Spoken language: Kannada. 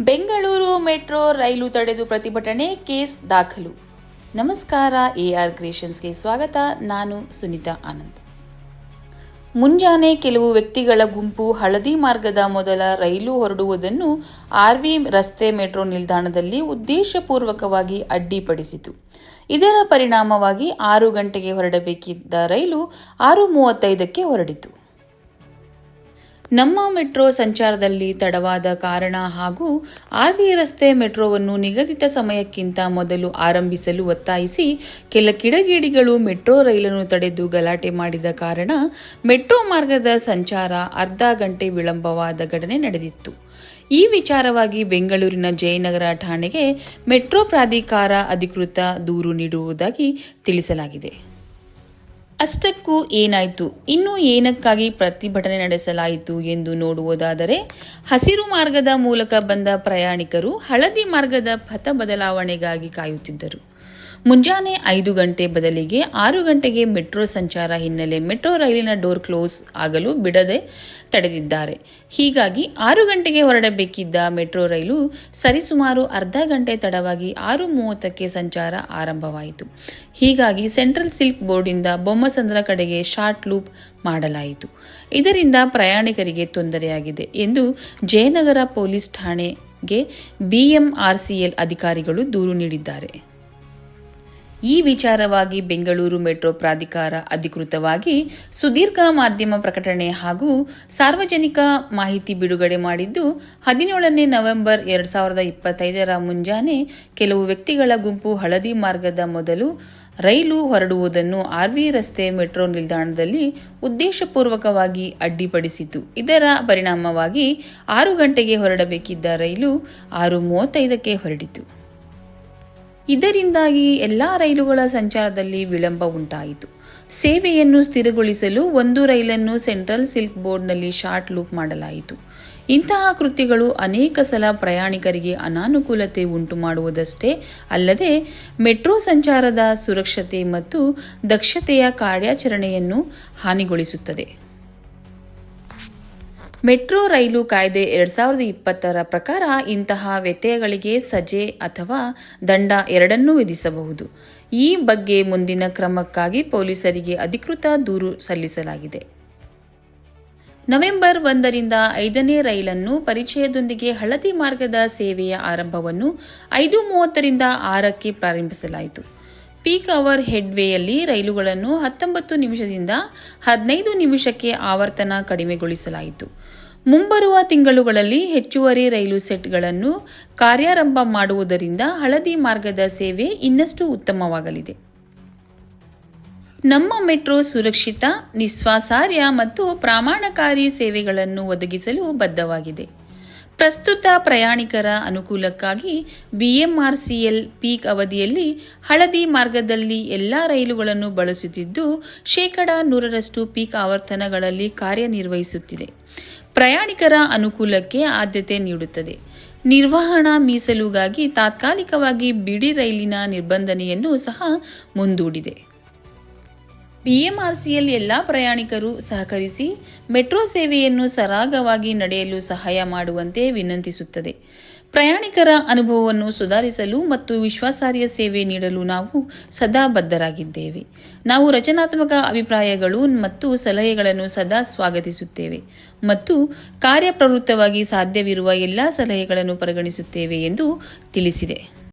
ಬೆಂಗಳೂರು ಮೆಟ್ರೋ ರೈಲು ತಡೆದು ಪ್ರತಿಭಟನೆ ಕೇಸ್ ದಾಖಲು. ನಮಸ್ಕಾರ, ಎ ಆರ್ ಕ್ರಿಯೇಷನ್ಸ್ಗೆ ಸ್ವಾಗತ. ನಾನು ಸುನಿತಾ ಆನಂದ್. ಮುಂಜಾನೆ ಕೆಲವು ವ್ಯಕ್ತಿಗಳ ಗುಂಪು ಹಳದಿ ಮಾರ್ಗದ ಮೊದಲ ರೈಲು ಹೊರಡುವುದನ್ನು ಆರ್ವಿ ರಸ್ತೆ ಮೆಟ್ರೋ ನಿಲ್ದಾಣದಲ್ಲಿ ಉದ್ದೇಶಪೂರ್ವಕವಾಗಿ ಅಡ್ಡಿಪಡಿಸಿತು. ಇದರ ಪರಿಣಾಮವಾಗಿ ಆರು ಗಂಟೆಗೆ ಹೊರಡಬೇಕಿದ್ದ ರೈಲು ಆರು ಮೂವತ್ತೈದಕ್ಕೆ ಹೊರಡಿತು. ನಮ್ಮ ಮೆಟ್ರೋ ಸಂಚಾರದಲ್ಲಿ ತಡವಾದ ಕಾರಣ ಹಾಗೂ ಆರ್ವಿ ರಸ್ತೆ ಮೆಟ್ರೋವನ್ನು ನಿಗದಿತ ಸಮಯಕ್ಕಿಂತ ಮೊದಲು ಆರಂಭಿಸಲು ಒತ್ತಾಯಿಸಿ ಕೆಲ ಕಿಡಗೇಡಿಗಳು ಮೆಟ್ರೋ ರೈಲನ್ನು ತಡೆದು ಗಲಾಟೆ ಮಾಡಿದ ಕಾರಣ ಮೆಟ್ರೋ ಮಾರ್ಗದ ಸಂಚಾರ ಅರ್ಧ ಗಂಟೆ ವಿಳಂಬವಾದ ಘಟನೆ ನಡೆದಿತ್ತು. ಈ ವಿಚಾರವಾಗಿ ಬೆಂಗಳೂರಿನ ಜಯನಗರ ಠಾಣೆಗೆ ಮೆಟ್ರೋ ಪ್ರಾಧಿಕಾರ ಅಧಿಕೃತ ದೂರು ನೀಡುವುದಾಗಿ ತಿಳಿಸಲಾಗಿದೆ. ಅಷ್ಟಕ್ಕೂ ಏನಾಯಿತು? ಇನ್ನು ಏನಕ್ಕಾಗಿ ಪ್ರತಿಭಟನೆ ನಡೆಸಲಾಯಿತು ಎಂದು ನೋಡುವುದಾದರೆ, ಹಸಿರು ಮಾರ್ಗದ ಮೂಲಕ ಬಂದ ಪ್ರಯಾಣಿಕರು ಹಳದಿ ಮಾರ್ಗದ ಪಥ ಬದಲಾವಣೆಗಾಗಿ ಕಾಯುತ್ತಿದ್ದರು. ಮುಂಜಾನೆ ಐದು ಗಂಟೆ ಬದಲಿಗೆ ಆರು ಗಂಟೆಗೆ ಮೆಟ್ರೋ ಸಂಚಾರ ಹಿನ್ನೆಲೆ ಮೆಟ್ರೋ ರೈಲಿನ ಡೋರ್ ಕ್ಲೋಸ್ ಆಗಲು ಬಿಡದೆ ತಡೆದಿದ್ದಾರೆ. ಹೀಗಾಗಿ ಆರು ಗಂಟೆಗೆ ಹೊರಡಬೇಕಿದ್ದ ಮೆಟ್ರೋ ರೈಲು ಸರಿಸುಮಾರು ಅರ್ಧ ಗಂಟೆ ತಡವಾಗಿ ಆರು ಮೂವತ್ತಕ್ಕೆ ಸಂಚಾರ ಆರಂಭವಾಯಿತು. ಹೀಗಾಗಿ ಸೆಂಟ್ರಲ್ ಸಿಲ್ಕ್ ಬೋರ್ಡಿಂದ ಬೊಮ್ಮಸಂದ್ರ ಕಡೆಗೆ ಶಾರ್ಟ್ ಲೂಪ್ ಮಾಡಲಾಯಿತು. ಇದರಿಂದ ಪ್ರಯಾಣಿಕರಿಗೆ ತೊಂದರೆಯಾಗಿದೆ ಎಂದು ಜಯನಗರ ಪೊಲೀಸ್ ಠಾಣೆಗೆ ಬಿಎಂಆರ್ಸಿಎಲ್ ಅಧಿಕಾರಿಗಳು ದೂರು ನೀಡಿದ್ದಾರೆ. ಈ ವಿಚಾರವಾಗಿ ಬೆಂಗಳೂರು ಮೆಟ್ರೋ ಪ್ರಾಧಿಕಾರ ಅಧಿಕೃತವಾಗಿ ಸುದೀರ್ಘ ಮಾಧ್ಯಮ ಪ್ರಕಟಣೆ ಹಾಗೂ ಸಾರ್ವಜನಿಕ ಮಾಹಿತಿ ಬಿಡುಗಡೆ ಮಾಡಿದ್ದು, ಹದಿನೇಳನೇ ನವೆಂಬರ್ ಎರಡ್ ಸಾವಿರದ ಇಪ್ಪತ್ತೈದರ ಮುಂಜಾನೆ ಕೆಲವು ವ್ಯಕ್ತಿಗಳ ಗುಂಪು ಹಳದಿ ಮಾರ್ಗದ ಮೊದಲು ರೈಲು ಹೊರಡುವುದನ್ನು ಆರ್ವಿ ರಸ್ತೆ ಮೆಟ್ರೋ ನಿಲ್ದಾಣದಲ್ಲಿ ಉದ್ದೇಶಪೂರ್ವಕವಾಗಿ ಅಡ್ಡಿಪಡಿಸಿತು ಇದರ ಪರಿಣಾಮವಾಗಿ ಆರು ಗಂಟೆಗೆ ಹೊರಡಬೇಕಿದ್ದ ರೈಲು ಆರು ಮೂವತ್ತೈದಕ್ಕೆ ಹೊರಡಿತು. ಇದರಿಂದಾಗಿ ಎಲ್ಲ ರೈಲುಗಳ ಸಂಚಾರದಲ್ಲಿ ವಿಳಂಬ ಉಂಟಾಯಿತು. ಸೇವೆಯನ್ನು ಸ್ಥಿರಗೊಳಿಸಲು ಒಂದು ರೈಲನ್ನು ಸೆಂಟ್ರಲ್ ಸಿಲ್ಕ್ ಬೋರ್ಡ್ನಲ್ಲಿ ಶಾರ್ಟ್ ಲೂಪ್ ಮಾಡಲಾಯಿತು. ಇಂತಹ ಕೃತ್ಯಗಳು ಅನೇಕ ಸಲ ಪ್ರಯಾಣಿಕರಿಗೆ ಅನಾನುಕೂಲತೆ ಉಂಟು ಮಾಡುವುದಷ್ಟೇ ಅಲ್ಲದೆ ಮೆಟ್ರೋ ಸಂಚಾರದ ಸುರಕ್ಷತೆ ಮತ್ತು ದಕ್ಷತೆಯ ಕಾರ್ಯಾಚರಣೆಯನ್ನು ಹಾನಿಗೊಳಿಸುತ್ತದೆ. ಮೆಟ್ರೋ ರೈಲು ಕಾಯ್ದೆ ಎರಡ್ ಸಾವಿರದ ಇಪ್ಪತ್ತರ ಪ್ರಕಾರ ಇಂತಹ ವ್ಯತ್ಯಯಗಳಿಗೆ ಸಜೆ ಅಥವಾ ದಂಡ ಎರಡನ್ನೂ ವಿಧಿಸಬಹುದು. ಈ ಬಗ್ಗೆ ಮುಂದಿನ ಕ್ರಮಕ್ಕಾಗಿ ಪೊಲೀಸರಿಗೆ ಅಧಿಕೃತ ದೂರು ಸಲ್ಲಿಸಲಾಗಿದೆ. ನವೆಂಬರ್ ಒಂದರಿಂದ ಐದನೇ ರೈಲನ್ನು ಪರಿಚಯದೊಂದಿಗೆ ಹಳದಿ ಮಾರ್ಗದ ಸೇವೆಯ ಆರಂಭವನ್ನು ಐದು ಮೂವತ್ತರಿಂದ ಆರಕ್ಕೆ ಪ್ರಾರಂಭಿಸಲಾಯಿತು. ಪೀಕ್ ಅವರ್ ಹೆಡ್ವೇಯಲ್ಲಿ ರೈಲುಗಳನ್ನು ಹತ್ತೊಂಬತ್ತು ನಿಮಿಷದಿಂದ ಹದಿನೈದು ನಿಮಿಷಕ್ಕೆ ಆವರ್ತನ ಕಡಿಮೆಗೊಳಿಸಲಾಯಿತು. ಮುಂಬರುವ ತಿಂಗಳುಗಳಲ್ಲಿ ಹೆಚ್ಚುವರಿ ರೈಲು ಸೆಟ್ಗಳನ್ನು ಕಾರ್ಯಾರಂಭ ಮಾಡುವುದರಿಂದ ಹಳದಿ ಮಾರ್ಗದ ಸೇವೆ ಇನ್ನಷ್ಟು ಉತ್ತಮವಾಗಲಿದೆ. ನಮ್ಮ ಮೆಟ್ರೋ ಸುರಕ್ಷಿತ, ನಿಸ್ವಾಸಾರ್ಯ ಮತ್ತು ಪ್ರಾಮಾಣಕಾರಿ ಸೇವೆಗಳನ್ನು ಒದಗಿಸಲು ಬದ್ಧವಾಗಿದೆ. ಪ್ರಸ್ತುತ ಪ್ರಯಾಣಿಕರ ಅನುಕೂಲಕ್ಕಾಗಿ ಬಿಎಂಆರ್ಸಿಎಲ್ ಪೀಕ್ ಅವಧಿಯಲ್ಲಿ ಹಳದಿ ಮಾರ್ಗದಲ್ಲಿ ಎಲ್ಲ ರೈಲುಗಳನ್ನು ಬಳಸುತ್ತಿದ್ದು, ಶೇಕಡ ನೂರರಷ್ಟು ಪೀಕ್ ಆವರ್ತನಗಳಲ್ಲಿ ಕಾರ್ಯನಿರ್ವಹಿಸುತ್ತಿದೆ. ಪ್ರಯಾಣಿಕರ ಅನುಕೂಲಕ್ಕೆ ಆದ್ಯತೆ ನೀಡುತ್ತದೆ. ನಿರ್ವಹಣಾ ಮೀಸಲುಗಾಗಿ ತಾತ್ಕಾಲಿಕವಾಗಿ ಬಿಡಿ ರೈಲಿನ ನಿರ್ಬಂಧನೆಯನ್ನು ಸಹ ಮುಂದೂಡಿದೆ. ಬಿಎಂಆರ್ಸಿಎಲ್ ಎಲ್ಲ ಪ್ರಯಾಣಿಕರು ಸಹಕರಿಸಿ ಮೆಟ್ರೋ ಸೇವೆಯನ್ನು ಸರಾಗವಾಗಿ ನಡೆಯಲು ಸಹಾಯ ಮಾಡುವಂತೆ ವಿನಂತಿಸುತ್ತದೆ. ಪ್ರಯಾಣಿಕರ ಅನುಭವವನ್ನು ಸುಧಾರಿಸಲು ಮತ್ತು ವಿಶ್ವಾಸಾರ್ಹ ಸೇವೆ ನೀಡಲು ನಾವು ಸದಾ ಬದ್ಧರಾಗಿದ್ದೇವೆ. ನಾವು ರಚನಾತ್ಮಕ ಅಭಿಪ್ರಾಯಗಳು ಮತ್ತು ಸಲಹೆಗಳನ್ನು ಸದಾ ಸ್ವಾಗತಿಸುತ್ತೇವೆ ಮತ್ತು ಕಾರ್ಯಪ್ರವೃತ್ತವಾಗಿ ಸಾಧ್ಯವಿರುವ ಎಲ್ಲ ಸಲಹೆಗಳನ್ನು ಪರಿಗಣಿಸುತ್ತೇವೆ ಎಂದು ತಿಳಿಸಿದೆ.